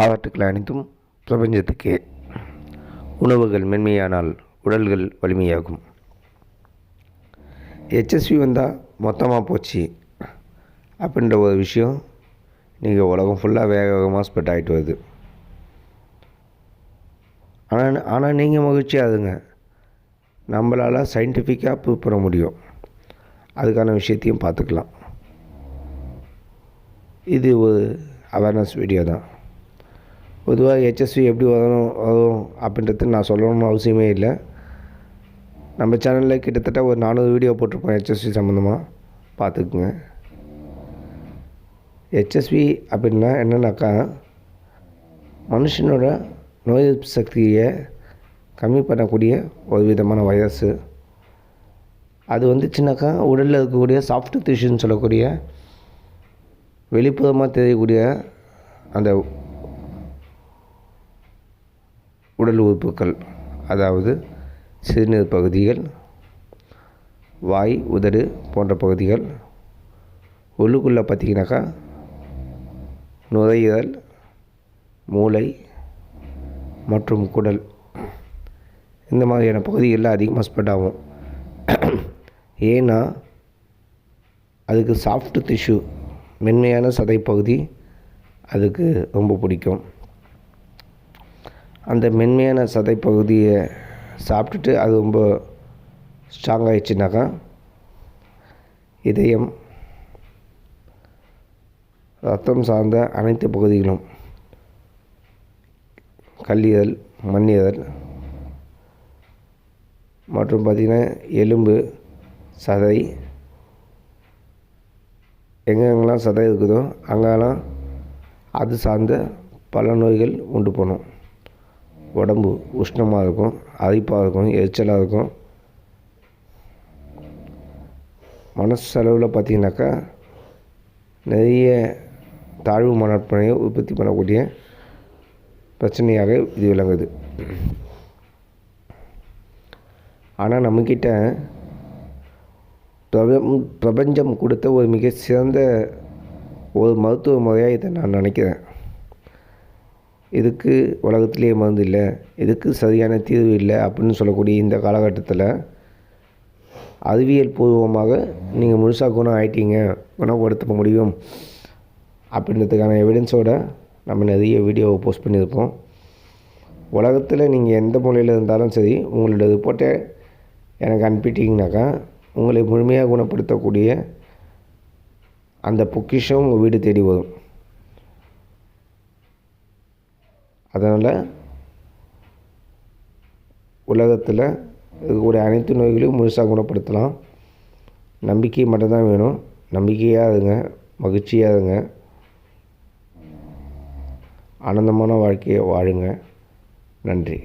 பாராட்டுக்கள் அனைத்தும் பிரபஞ்சத்துக்கே உணவுகள் மென்மையானால் உடல்கள் வலிமையாகும். ஹெச்எஸ்வி வந்தால் மொத்தமாக போச்சு அப்படின்ற ஒரு விஷயம் நீங்கள் உலகம் ஃபுல்லாக வேக வேகமாக ஸ்ப்ரெட் ஆகிட்டு வருது. ஆனால் ஆனால் நீங்கள் மகிழ்ச்சியாகுங்க. நம்மளால் சயின்டிஃபிக்காக ப்ரூவ் பண்ண முடியும். அதுக்கான விஷயத்தையும் பார்த்துக்கலாம். இது ஒரு அவேர்னஸ் வீடியோ தான். பொதுவாக ஹெச்எஸ்வி எப்படி வரணும் வரும் அப்படின்றது நான் சொல்லணும்னு அவசியமே இல்லை. நம்ம சேனலில் கிட்டத்தட்ட ஒரு நானூறு வீடியோ போட்டிருப்போம் ஹெச்எஸ்வி சம்மந்தமாக பார்த்துக்குங்க. ஹெச்எஸ்வி அப்படின்னா என்னென்னாக்கா மனுஷனோட நோய் எதிர்ப்பு சக்தியை கம்மி பண்ணக்கூடிய ஒரு விதமான வைரஸு அது வந்துச்சுனாக்கா உடலில் இருக்கக்கூடிய சாஃப்ட் டிஷ்யூன்னு சொல்லக்கூடிய வெளிப்புறமாக தெரியக்கூடிய அந்த உடல் உறுப்புகள் அதாவது சிறுநீர் பகுதிகள் வாய் உதடு போன்ற பகுதிகள் உள்ளுக்குள்ளே பார்த்தீங்கன்னாக்கா நுரையீரல் மூளை மற்றும் குடல். இந்த மாதிரியான பகுதிகளில் அதிகமாக ஸ்ப்ரெட் ஆகும். ஏன்னா அதுக்கு சாஃப்ட் திஷ்யூ மென்மையான சதை பகுதி அதுக்கு ரொம்ப பிடிக்கும். அந்த மென்மையான சதை பகுதியை சாப்பிட்டுட்டு அது ரொம்ப ஸ்ட்ராங் ஆயிடுச்சுனாக்கா இதயம் ரத்தம் சார்ந்த அனைத்து பகுதிகளும் கல்லீரல் மண்ணீரல் மற்றும் பார்த்திங்கன்னா எலும்பு சதை எங்கெங்கெல்லாம் சதை இருக்குதோ அங்கெல்லாம் அது சார்ந்த பல நோய்கள் உண்டு பண்ணும். உடம்பு உஷ்ணமாக இருக்கும் அரிப்பாக இருக்கும் எரிச்சலாக இருக்கும். மனசளவில் பார்த்திங்கனாக்கா நிறைய தாழ்வு மனப்பனையை உற்பத்தி பண்ணக்கூடிய பிரச்சனையாக இது விளங்குது. ஆனால் நம்மக்கிட்ட பிரபம் பிரபஞ்சம் கொடுத்த ஒரு மிக சிறந்த ஒரு மருத்துவ முறையாக இதை நான் நினைக்கிறேன். இதுக்கு உலகத்துலேயே மருந்து இல்லை? இதுக்கு சரியான தீர்வு இல்லை அப்படின்னு சொல்லக்கூடிய இந்த காலகட்டத்தில் அறிவியல் பூர்வமாக நீங்கள் முழுசாக குணம் ஆயிட்டீங்க குணப்படுத்த முடியும் அப்படின்றதுக்கான எவிடன்ஸோடு நம்ம நிறைய வீடியோவை போஸ்ட் பண்ணியிருப்போம். உலகத்தில் நீங்கள் எந்த மொழியில் இருந்தாலும் சரி உங்களோட ரிப்போர்ட்டை எனக்கு அனுப்பிட்டீங்கனாக்கா உங்களை முழுமையாக குணப்படுத்தக்கூடிய அந்த பொக்கிஷம் உங்கள் வீடு தேடி வரும். அதனால் உலகத்தில் இருக்கக்கூடிய அனைத்து நோய்களையும் முழுசாக குணப்படுத்தலாம். நம்பிக்கை மட்டும்தான் வேணும். நம்பிக்கையாக இருங்க. மகிழ்ச்சியாக இருங்க. ஆனந்தமான வாழ்க்கையை வாழுங்க. நன்றி.